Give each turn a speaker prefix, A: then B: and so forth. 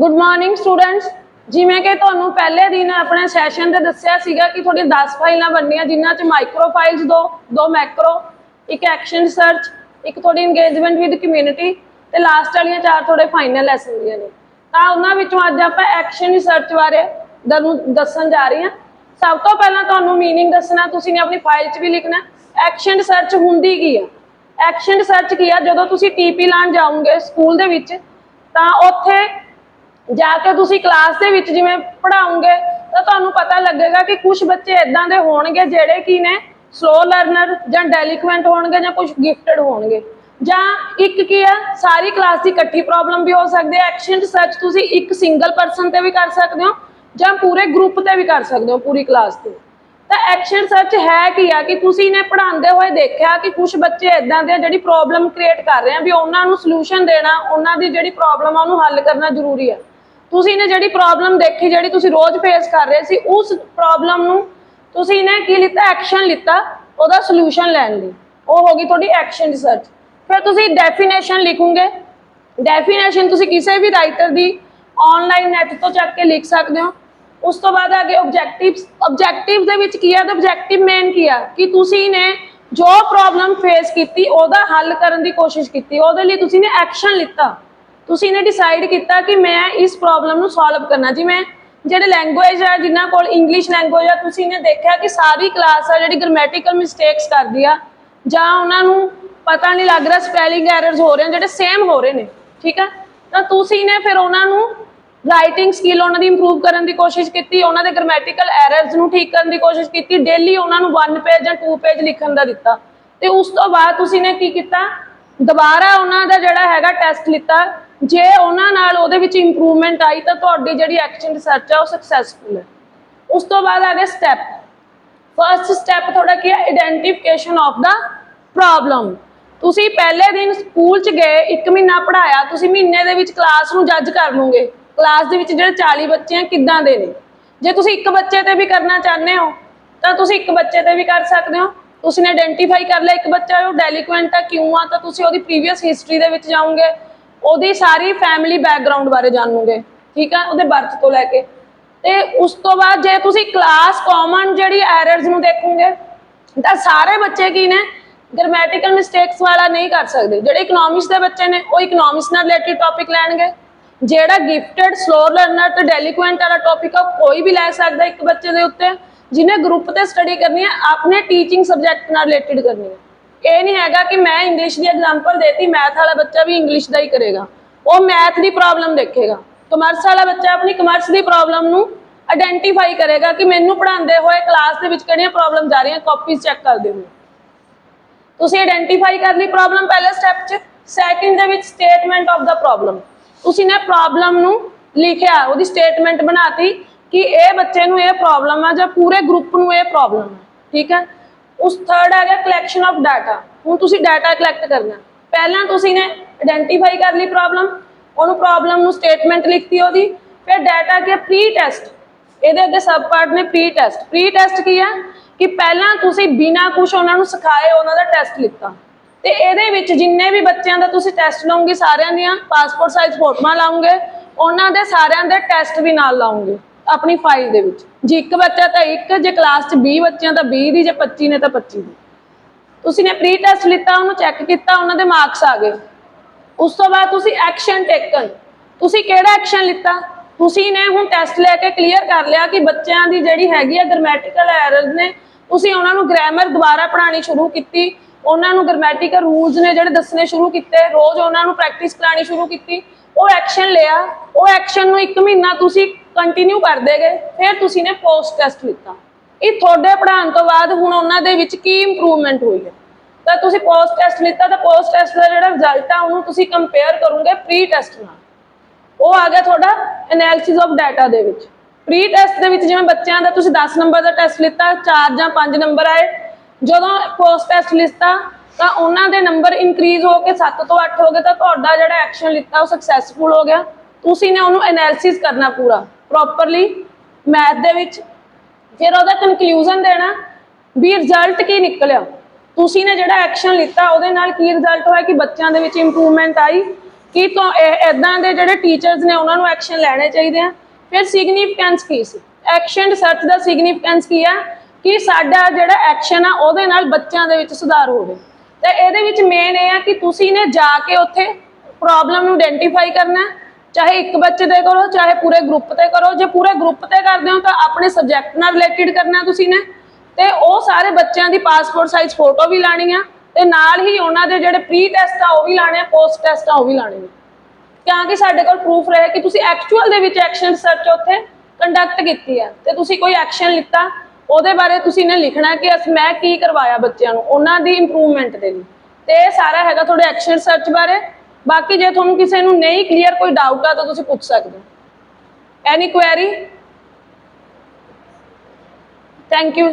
A: Good morning students ਜਿਵੇਂ ਕਿ ਤੁਹਾਨੂੰ ਪਹਿਲੇ ਦਿਨ ਆਪਣੇ ਸੈਸ਼ਨ ਤੇ ਦੱਸਿਆ ਸੀਗਾ ਕਿ ਤੁਹਾਡੀ 10 ਫਾਈਲਾਂ ਬਣਨੀਆਂ, ਜਿਨ੍ਹਾਂ 'ਚ ਮਾਈਕਰੋ ਫਾਈਲਸ ਦੋ ਦੋ ਮੈਕਰੋ ਇੱਕ ਐਕਸ਼ਨ ਰਿਸਰਚ ਇੱਕ ਤੁਹਾਡੀ ਇੰਗੇਜਮੈਂਟ ਵਿਦ ਕਮਿਊਨਿਟੀ ਤੇ ਲਾਸਟ ਵਾਲੀਆਂ ਚਾਰ ਤੁਹਾਡੇ ਫਾਈਨਲ ਲੈਸਨ ਦੀਆਂ ਨੇ। ਤਾਂ ਉਹਨਾਂ ਵਿੱਚੋਂ ਅੱਜ ਆਪਾਂ ਐਕਸ਼ਨ ਰਿਸਰਚ ਬਾਰੇ ਤੁਹਾਨੂੰ ਦੱਸਣ ਜਾ ਰਹੀ ਹਾਂ। ਸਭ ਤੋਂ ਪਹਿਲਾਂ ਤੁਹਾਨੂੰ ਮੀਨਿੰਗ ਦੱਸਣਾ, ਤੁਸੀਂ ਨੇ ਆਪਣੀ ਫਾਈਲ 'ਚ ਵੀ ਲਿਖਣਾ ਐਕਸ਼ਨ ਰਿਸਰਚ ਹੁੰਦੀ ਕੀ ਆ? ਐਕਸ਼ਨ ਰਿਸਰਚ ਕੀ ਆ? ਜਦੋਂ ਤੁਸੀਂ ਟੀਪੀ ਲਾਣ ਜਾਓਗੇ ਸਕੂਲ ਦੇ ਵਿੱਚ, ਤਾਂ ਉੱਥੇ ਜਾ ਕੇ ਤੁਸੀਂ ਕਲਾਸ ਦੇ ਵਿੱਚ ਜਿਵੇਂ ਪੜਾਉਂਗੇ ਤਾਂ ਤੁਹਾਨੂੰ ਪਤਾ ਲੱਗੇਗਾ ਕਿ ਕੁਝ ਬੱਚੇ ਇਦਾਂ ਦੇ ਹੋਣਗੇ ਜਿਹੜੇ ਕੀ ਨੇ ਸਲੋ ਲਰਨਰ ਜਾਂ ਡੈਲੀਕੁਐਂਟ ਹੋਣਗੇ ਜਾਂ ਕੁਝ ਗਿਫਟਡ ਹੋਣਗੇ। ਜਾਂ ਇੱਕ ਕੀ ਆ, ਸਾਰੀ ਕਲਾਸ ਦੀ ਇਕੱਠੀ ਪ੍ਰੋਬਲਮ ਵੀ ਹੋ ਸਕਦੀ ਹੈ ਐਕਸ਼ਨ ਰਿਸਰਚ ਤੁਸੀਂ ਇੱਕ ਸਿੰਗਲ ਪਰਸਨ ਤੇ ਵੀ ਕਰ ਸਕਦੇ ਹੋ ਜਾਂ ਪੂਰੇ ਗਰੁੱਪ ਤੇ ਵੀ ਕਰ ਸਕਦੇ ਹੋ ਪੂਰੀ ਕਲਾਸ ਤੇ। ਤਾਂ ਐਕਸ਼ਨ ਰਿਸਰਚ ਹੈ ਕੀ ਆ ਕਿ ਤੁਸੀਂ ਨੇ ਪੜ੍ਹਾਉਂਦੇ ਹੋਏ ਦੇਖਿਆ ਕਿ ਕੁਝ ਬੱਚੇ ਇਦਾਂ ਦੇ ਜਿਹੜੀ ਪ੍ਰੋਬਲਮ ਕ੍ਰੀਏਟ ਕਰ ਰਹੇ ਆ ਵੀ ਉਹਨਾਂ ਨੂੰ ਸੋਲੂਸ਼ਨ ਦੇਣਾ, ਉਹਨਾਂ ਦੀ ਜਿਹੜੀ ਪ੍ਰੋਬਲਮ ਆ ਉਹਨੂੰ ਹੱਲ ਕਰਨਾ ਜ਼ਰੂਰੀ ਹੈ ਤੁਸੀਂ ਨੇ ਜਿਹੜੀ ਪ੍ਰੋਬਲਮ ਦੇਖੀ, ਜਿਹੜੀ ਤੁਸੀਂ ਰੋਜ਼ ਫੇਸ ਕਰ ਰਹੇ ਸੀ, ਉਸ ਪ੍ਰੋਬਲਮ ਨੂੰ ਤੁਸੀਂ ਨੇ ਕੀ ਲਿੱਤਾ? ਐਕਸ਼ਨ ਲਿੱਤਾ, ਉਹਦਾ ਸੋਲੂਸ਼ਨ ਲੈਣ ਲਈ। ਉਹ ਹੋ ਗਈ ਤੁਹਾਡੀ ਐਕਸ਼ਨ ਰਿਸਰਚ ਫਿਰ ਤੁਸੀਂ ਡੈਫੀਨੇਸ਼ਨ ਲਿਖੋਗੇ। ਡੈਫੀਨੇਸ਼ਨ ਤੁਸੀਂ ਕਿਸੇ ਵੀ ਰਾਈਟਰ ਦੀ ਆਨਲਾਈਨ ਨੈਟ ਤੋਂ ਚੱਕ ਕੇ ਲਿਖ ਸਕਦੇ ਹੋ। ਉਸ ਤੋਂ ਬਾਅਦ ਅੱਗੇ ਆਬਜੈਕਟਿਵਸ ਆਬਜੈਕਟਿਵ ਦੇ ਵਿੱਚ ਕੀ ਹੈ ਤਾਂ ਆਬਜੈਕਟਿਵ ਮੇਨ ਕੀ ਆ? ਕਿ ਤੁਸੀਂ ਨੇ ਜੋ ਪ੍ਰੋਬਲਮ ਫੇਸ ਕੀਤੀ, ਉਹਦਾ ਹੱਲ ਕਰਨ ਦੀ ਕੋਸ਼ਿਸ਼ ਕੀਤੀ। ਉਹਦੇ ਲਈ ਤੁਸੀਂ ਨੇ ਐਕਸ਼ਨ ਲਿੱਤਾ। ਤੁਸੀਂ ਨੇ ਡਿਸਾਈਡ ਕੀਤਾ ਕਿ ਮੈਂ ਇਸ ਪ੍ਰੋਬਲਮ ਨੂੰ ਸੋਲਵ ਕਰਨਾ। ਜਿਵੇਂ ਜਿਹੜੇ ਲੈਂਗੁਏਜ ਆ, ਜਿਨ੍ਹਾਂ ਕੋਲ ਇੰਗਲਿਸ਼ ਲੈਂਗੁਏਜ ਆ, ਤੁਸੀਂ ਨੇ ਦੇਖਿਆ ਕਿ ਸਾਰੀ ਕਲਾਸ ਆ ਜਿਹੜੀ ਗ੍ਰਾਮੈਟੀਕਲ ਮਿਸਟੇਕਸ ਕਰਦੀ ਆ, ਜਾਂ ਉਹਨਾਂ ਨੂੰ ਪਤਾ ਨਹੀਂ ਲੱਗ ਰਿਹਾ ਸਪੈਲਿੰਗ ਐਰਰਸ ਹੋ ਰਹੇ ਨੇ ਜਿਹੜੇ ਸੇਮ ਹੋ ਰਹੇ ਨੇ, ਠੀਕ ਆ? ਤਾਂ ਤੁਸੀਂ ਨੇ ਫਿਰ ਉਹਨਾਂ ਨੂੰ ਰਾਈਟਿੰਗ ਸਕਿੱਲ ਉਹਨਾਂ ਦੀ ਇੰਪਰੂਵ ਕਰਨ ਦੀ ਕੋਸ਼ਿਸ਼ ਕੀਤੀ, ਉਹਨਾਂ ਦੇ ਗ੍ਰਾਮੈਟੀਕਲ ਐਰਰਸ ਨੂੰ ਠੀਕ ਕਰਨ ਦੀ ਕੋਸ਼ਿਸ਼ ਕੀਤੀ ਡੇਲੀ ਉਹਨਾਂ ਨੂੰ 1 ਪੇਜ ਜਾਂ 2 ਪੇਜ ਲਿਖਣ ਦਾ ਦਿੱਤਾ। ਤੇ ਉਸ ਤੋਂ ਬਾਅਦ ਤੁਸੀਂ ਨੇ ਕੀ ਕੀਤਾ? ਦੁਬਾਰਾ ਉਹਨਾਂ ਦਾ ਜਿਹੜਾ ਹੈਗਾ ਟੈਸਟ ਲਿੱਤਾ ਜੇ ਉਹਨਾਂ ਨਾਲ ਉਹਦੇ ਵਿੱਚ ਇੰਪਰੂਵਮੈਂਟ ਆਈ ਤਾਂ ਤੁਹਾਡੀ ਜਿਹੜੀ ਐਕਸ਼ਨ ਰਿਸਰਚ ਆ ਉਹ ਸਕਸੈਸਫੁਲ ਹੈ। ਉਸ ਤੋਂ ਬਾਅਦ ਆ ਗਿਆ ਸਟੈਪ ਫਰਸਟ ਸਟੈਪ ਤੁਹਾਡਾ ਕੀ ਹੈ ਆਇਡੈਂਟੀਫਿਕੇਸ਼ਨ ਆਫ ਦਾ ਪ੍ਰੋਬਲਮ ਤੁਸੀਂ ਪਹਿਲੇ ਦਿਨ ਸਕੂਲ ਚ ਗਏ 1 ਮਹੀਨਾ ਪੜਾਇਆ ਤੁਸੀਂ ਮਹੀਨੇ ਦੇ ਵਿੱਚ ਕਲਾਸ ਨੂੰ ਜੱਜ ਕਰ ਲਓਗੇ। ਕਲਾਸ ਦੇ ਵਿੱਚ ਜਿਹੜੇ 40 ਬੱਚੇ ਆ, ਕਿੱਦਾਂ ਦੇ ਨੇ? ਜੇ ਤੁਸੀਂ ਇੱਕ ਬੱਚੇ ਤੇ ਵੀ ਕਰਨਾ ਚਾਹੁੰਦੇ ਹੋ, ਤਾਂ ਤੁਸੀਂ ਇੱਕ ਬੱਚੇ ਤੇ ਵੀ ਕਰ ਸਕਦੇ ਹੋ। ਤੁਸੀਂ ਨੇ ਆਇਡੈਂਟੀਫਾਈ ਕਰ ਲਿਆ ਇੱਕ ਬੱਚਾ, ਉਹ ਡੈਲੀਕੁਐਂਟ ਆ, ਕਿਉਂ ਆ? ਤਾਂ ਤੁਸੀਂ ਉਹਦੀ ਪ੍ਰੀਵੀਅਸ ਹਿਸਟਰੀ ਦੇ ਵਿੱਚ ਜਾਓਗੇ। ਉਹਦੀ ਸਾਰੀ ਫੈਮਿਲੀ ਬੈਕਗ੍ਰਾਉਂਡ ਬਾਰੇ ਜਾਣੋਗੇ, ਠੀਕ ਹੈ ਉਹਦੇ ਬਰਥ ਤੋਂ ਲੈ ਕੇ। ਤੇ ਉਸ ਤੋਂ ਬਾਅਦ ਜੇ ਤੁਸੀਂ ਕਲਾਸ ਕਾਮਨ ਜਿਹੜੀ ਐਰਰਸ ਨੂੰ ਦੇਖੋਗੇ, ਤਾਂ ਸਾਰੇ ਬੱਚੇ ਕੀ ਨੇ? ਗ੍ਰਾਮੈਟੀਕਲ ਮਿਸਟੇਕਸ ਵਾਲਾ ਨਹੀਂ ਕਰ ਸਕਦੇ। ਜਿਹੜੇ ਇਕਨੋਮਿਕਸ ਦੇ ਬੱਚੇ ਨੇ, ਉਹ ਇਕਨੋਮਿਕਸ ਨਾਲ ਰਿਲੇਟਡ ਟੌਪਿਕ ਲੈਣਗੇ। ਜਿਹੜਾ ਗਿਫਟਡ ਸਲੋ ਲਰਨਰ ਤੇ ਡੈਲੀਕੁਐਂਟ ਵਾਲਾ ਟੌਪਿਕ ਆ ਕੋਈ ਵੀ ਲੈ ਸਕਦਾ ਇੱਕ ਬੱਚੇ ਦੇ ਉੱਤੇ। ਜਿਹਨੇ ਗਰੁੱਪ ਤੇ ਸਟੱਡੀ ਕਰਨੀ ਹੈ ਆਪਣੇ ਟੀਚਿੰਗ ਸਬਜੈਕਟ ਨਾਲ ਰਿਲੇਟਡ ਕਰਨੀ ਹੈ ਇਹ ਨਹੀਂ ਹੈਗਾ ਕਿ ਮੈਂ ਇੰਗਲਿਸ਼ ਦੀ ਐਗਜ਼ਾਮਪਲ ਦੇਤੀ ਮੈਥ ਵਾਲਾ ਬੱਚਾ ਵੀ ਇੰਗਲਿਸ਼ ਦਾ ਹੀ ਕਰੇਗਾ। ਉਹ ਮੈਥ ਦੀ ਪ੍ਰੋਬਲਮ ਦੇਖੇਗਾ। ਕਮਰਸ ਵਾਲਾ ਬੱਚਾ ਆਪਣੀ ਕਮਰਸ ਦੀ ਪ੍ਰੋਬਲਮ ਨੂੰ ਆਇਡੈਂਟੀਫਾਈ ਕਰੇਗਾ ਕਿ ਮੈਨੂੰ ਪੜ੍ਹਾਉਂਦੇ ਹੋਏ ਕਲਾਸ ਦੇ ਵਿੱਚ ਕਿਹੜੀਆਂ ਪ੍ਰੋਬਲਮ ਆ ਰਹੀਆਂ ਕਾਪੀਜ਼ ਚੈੱਕ ਕਰਦੇ ਹੋਏ। ਤੁਸੀਂ ਆਇਡੈਂਟੀਫਾਈ ਕਰ ਲਈ ਪ੍ਰੋਬਲਮ ਪਹਿਲੇ ਸਟੈਪ 'ਚ ਸੈਕਿੰਡ ਦੇ ਵਿੱਚ ਸਟੇਟਮੈਂਟ ਆਫ ਦਾ ਪ੍ਰੋਬਲਮ ਤੁਸੀਂ ਨੇ ਪ੍ਰੋਬਲਮ ਨੂੰ ਲਿਖਿਆ, ਉਹਦੀ ਸਟੇਟਮੈਂਟ ਬਣਾਤੀ ਕਿ ਇਹ ਬੱਚੇ ਨੂੰ ਇਹ ਪ੍ਰੋਬਲਮ ਆ ਜਾਂ ਪੂਰੇ ਗਰੁੱਪ ਨੂੰ ਇਹ ਪ੍ਰੋਬਲਮ ਹੈ ਠੀਕ ਹੈ ਉਸ ਥਰਡ ਆ ਗਿਆ ਕਲੈਕਸ਼ਨ ਆਫ ਡਾਟਾ ਹੁਣ ਤੁਸੀਂ ਡਾਟਾ ਕਲੈਕਟ ਕਰਨਾ। ਪਹਿਲਾਂ ਤੁਸੀਂ ਨੇ ਆਇਡੈਂਟੀਫਾਈ ਕਰ ਲਈ ਪ੍ਰੋਬਲਮ ਉਹਨੂੰ ਪ੍ਰੋਬਲਮ ਨੂੰ ਸਟੇਟਮੈਂਟ ਲਿਖਤੀ ਉਹਦੀ, ਫਿਰ ਡਾਟਾ ਕੇ ਪ੍ਰੀ ਟੈਸਟ ਇਹਦੇ ਅੱਗੇ ਸਬ ਪਾਰਟ ਨੇ ਪ੍ਰੀ ਟੈਸਟ ਪ੍ਰੀ ਟੈਸਟ ਕੀ ਹੈ? ਕਿ ਪਹਿਲਾਂ ਤੁਸੀਂ ਬਿਨਾ ਕੁਝ ਉਹਨਾਂ ਨੂੰ ਸਿਖਾਏ ਉਹਨਾਂ ਦਾ ਟੈਸਟ ਲਿੱਤਾ। ਤੇ ਇਹਦੇ ਵਿੱਚ ਜਿੰਨੇ ਵੀ ਬੱਚਿਆਂ ਦਾ ਤੁਸੀਂ ਟੈਸਟ ਲਓਗੇ, ਸਾਰਿਆਂ ਦੀਆਂ ਪਾਸਪੋਰਟ ਸਾਈਜ਼ ਫੋਟੋਆਂ ਲਾਉਂਗੇ ਉਹਨਾਂ ਦੇ ਸਾਰਿਆਂ ਦੇ ਟੈਸਟ ਵੀ ਨਾਲ ਲਾਉਂਗੇ ਆਪਣੀ ਫਾਈਲ ਦੇ ਵਿੱਚ। ਜੇ ਇੱਕ ਬੱਚਾ ਤਾਂ ਇੱਕ, ਜੇ ਕਲਾਸ 'ਚ 20 ਬੱਚਿਆਂ ਤਾਂ 20 ਦੀ, ਜੇ 25 ਨੇ ਤਾਂ 25 ਦੀ। ਤੁਸੀਂ ਨੇ ਪ੍ਰੀ ਟੈਸਟ ਲਿੱਤਾ, ਉਹਨੂੰ ਚੈੱਕ ਕੀਤਾ, ਉਹਨਾਂ ਦੇ ਮਾਰਕਸ ਆ ਗਏ। ਉਸ ਤੋਂ ਬਾਅਦ ਤੁਸੀਂ ਐਕਸ਼ਨ ਟੇਕਨ ਤੁਸੀਂ ਕਿਹੜਾ ਐਕਸ਼ਨ ਲਿੱਤਾ? ਤੁਸੀਂ ਨੇ ਹੁਣ ਟੈਸਟ ਲੈ ਕੇ ਕਲੀਅਰ ਕਰ ਲਿਆ ਕਿ ਬੱਚਿਆਂ ਦੀ ਜਿਹੜੀ ਹੈਗੀ ਆ ਗ੍ਰਾਮੈਟੀਕਲ ਐਰਰਸ ਨੇ, ਤੁਸੀਂ ਉਹਨਾਂ ਨੂੰ ਗ੍ਰਾਮਰ ਦੁਬਾਰਾ ਪੜ੍ਹਾਉਣੀ ਸ਼ੁਰੂ ਕੀਤੀ। ਉਹਨਾਂ ਨੂੰ ਗ੍ਰਾਮੈਟੀਕਲ ਰੂਲਸ ਨੇ ਜਿਹੜੇ ਦੱਸਣੇ ਸ਼ੁਰੂ ਕੀਤੇ, ਰੋਜ਼ ਉਹਨਾਂ ਨੂੰ ਪ੍ਰੈਕਟਿਸ ਕਰਾਣੀ ਸ਼ੁਰੂ ਕੀਤੀ। ਉਹ ਐਕਸ਼ਨ ਲਿਆ। ਉਹ ਐਕਸ਼ਨ ਨੂੰ 1 ਮਹੀਨਾ ਤੁਸੀਂ ਕੰਟੀਨਿਊ ਕਰਦੇ ਗਏ, ਫਿਰ ਤੁਸੀਂ ਨੇ ਪੋਸਟ ਟੈਸਟ ਲਿੱਤਾ। ਇਹ ਤੁਹਾਡੇ ਪੜ੍ਹਾਉਣ ਤੋਂ ਬਾਅਦ ਹੁਣ ਉਹਨਾਂ ਦੇ ਵਿੱਚ ਕੀ ਇੰਪਰੂਵਮੈਂਟ ਹੋਈ ਹੈ? ਤਾਂ ਤੁਸੀਂ ਪੋਸਟ ਟੈਸਟ ਲਿੱਤਾ, ਤਾਂ ਪੋਸਟ ਟੈਸਟ ਦਾ ਜਿਹੜਾ ਰਿਜ਼ਲਟ ਆ, ਉਹਨੂੰ ਤੁਸੀਂ ਕੰਪੇਅਰ ਕਰੋਗੇ ਪ੍ਰੀ ਟੈਸਟ ਨਾਲ। ਉਹ ਆ ਗਿਆ ਤੁਹਾਡਾ ਐਨਾਲਿਸਿਸ ਆਫ ਡਾਟਾ ਦੇ ਵਿੱਚ। ਪ੍ਰੀ ਟੈਸਟ ਦੇ ਵਿੱਚ ਜਿਵੇਂ ਬੱਚਿਆਂ ਦਾ ਤੁਸੀਂ 10 ਨੰਬਰ ਦਾ ਟੈਸਟ ਲਿੱਤਾ 4 ਜਾਂ 5 ਨੰਬਰ ਆਏ। ਜਦੋਂ ਪੋਸਟ ਟੈਸਟ ਲਿੱਤਾ, ਤਾਂ ਉਹਨਾਂ ਦੇ ਨੰਬਰ ਇਨਕਰੀਜ਼ ਹੋ ਕੇ 7 ਤੋਂ 8 ਹੋ ਗਏ, ਤਾਂ ਤੁਹਾਡਾ ਜਿਹੜਾ ਐਕਸ਼ਨ ਲਿੱਤਾ, ਉਹ ਸਕਸੈਸਫੁਲ ਹੋ ਗਿਆ। ਤੁਸੀਂ ਨੇ ਉਹਨੂੰ ਐਨਾਲਿਸਿਸ ਕਰਨਾ ਪੂਰਾ। ਪ੍ਰੋਪਰਲੀ ਮੈਥ ਦੇ ਵਿੱਚ। ਫਿਰ ਉਹਦਾ ਕਨਕਲੂਜਨ ਦੇਣਾ, ਵੀ ਰਿਜ਼ਲਟ ਕੀ ਨਿਕਲਿਆ? ਤੁਸੀਂ ਨੇ ਜਿਹੜਾ ਐਕਸ਼ਨ ਲਿੱਤਾ, ਉਹਦੇ ਨਾਲ ਕੀ ਰਿਜ਼ਲਟ ਹੋਇਆ ਕਿ ਬੱਚਿਆਂ ਦੇ ਵਿੱਚ ਇੰਪਰੂਵਮੈਂਟ ਆਈ? ਕਿ ਤੋਂ ਇਦਾਂ ਦੇ ਜਿਹੜੇ ਟੀਚਰਸ ਨੇ, ਉਹਨਾਂ ਨੂੰ ਐਕਸ਼ਨ ਲੈਣੇ ਚਾਹੀਦੇ ਆ? ਫਿਰ ਸਿਗਨੀਫੀਕੈਂਸ ਕੀ ਸੀ? ਐਕਸ਼ਨ ਰਿਸਰਚ ਦਾ ਸਿਗਨੀਫੀਕੈਂਸ ਕੀ ਆ? ਕਿ ਸਾਡਾ ਜਿਹੜਾ ਐਕਸ਼ਨ ਆ, ਉਹਦੇ ਨਾਲ ਬੱਚਿਆਂ ਦੇ ਵਿੱਚ ਸੁਧਾਰ ਹੋਵੇ। ਤੇ ਇਹਦੇ ਵਿੱਚ ਮੇਨ ਇਹ ਆ ਕਿ ਤੁਸੀਂ ਨੇ ਜਾ ਕੇ ਉੱਥੇ ਪ੍ਰੋਬਲਮ ਨੂੰ ਆਇਡੈਂਟੀਫਾਈ ਕਰਨਾ ਚਾਹੇ ਇੱਕ ਬੱਚੇ ਦੇ ਕਰੋ, ਚਾਹੇ ਪੂਰੇ ਗਰੁੱਪ ਤੇ ਕਰੋ, ਜੇ ਪੂਰੇ ਗਰੁੱਪ ਤੇ ਕਰਦੇ ਹੋ ਤਾਂ ਆਪਣੇ ਸਬਜੈਕਟ ਨਾਲ ਰਿਲੇਟਡ ਕਰਨਾ ਤੁਸੀਂ ਨੇ। ਤੇ ਉਹ ਸਾਰੇ ਬੱਚਿਆਂ ਦੀ ਪਾਸਪੋਰਟ ਸਾਈਜ਼ ਫੋਟੋ ਵੀ ਲਾਣੀ ਆ ਤੇ ਨਾਲ ਹੀ ਉਹਨਾਂ ਦੇ ਜਿਹੜੇ ਪ੍ਰੀ ਟੈਸਟ ਆ ਉਹ ਵੀ ਲਾਣੇ ਆ ਪੋਸਟ ਟੈਸਟ ਆ ਉਹ ਵੀ ਲਾਣੇ ਆ ਤਾਂ ਕਿ ਸਾਡੇ ਕੋਲ ਪ੍ਰੂਫ ਰਹੇ ਕਿ ਤੁਸੀਂ ਐਕਚੁਅਲ ਦੇ ਵਿੱਚ ਐਕਸ਼ਨ ਰਿਸਰਚ ਉੱਥੇ ਕੰਡਕਟ ਕੀਤੀ ਹੈ ਤੇ ਤੁਸੀਂ ਕੋਈ ਐਕਸ਼ਨ ਲਿੱਤਾ, ਉਹਦੇ ਬਾਰੇ ਤੁਸੀਂ ਨੇ ਲਿਖਣਾ ਕਿ ਅਸ, ਮੈਂ ਕੀ ਕਰਵਾਇਆ ਬੱਚਿਆਂ ਨੂੰ, ਉਹਨਾਂ ਦੀ ਇੰਪਰੂਵਮੈਂਟ ਦੇ ਲਈ। ਤੇ ਇਹ ਸਾਰਾ ਹੈਗਾ ਤੁਹਾਡੇ ਐਕਸ਼ਨ ਰਿਸਰਚ ਬਾਰੇ। ਬਾਕੀ ਜੇ ਤੁਹਾਨੂੰ ਕਿਸੇ ਨੂੰ ਨਹੀਂ ਕਲੀਅਰ ਕੋਈ ਡਾਊਟ ਆ, ਤਾਂ ਤੁਸੀਂ ਪੁੱਛ ਸਕਦੇ ਹੋ। ਐਨੀ ਕੁਐਰੀ ਥੈਂਕ ਯੂ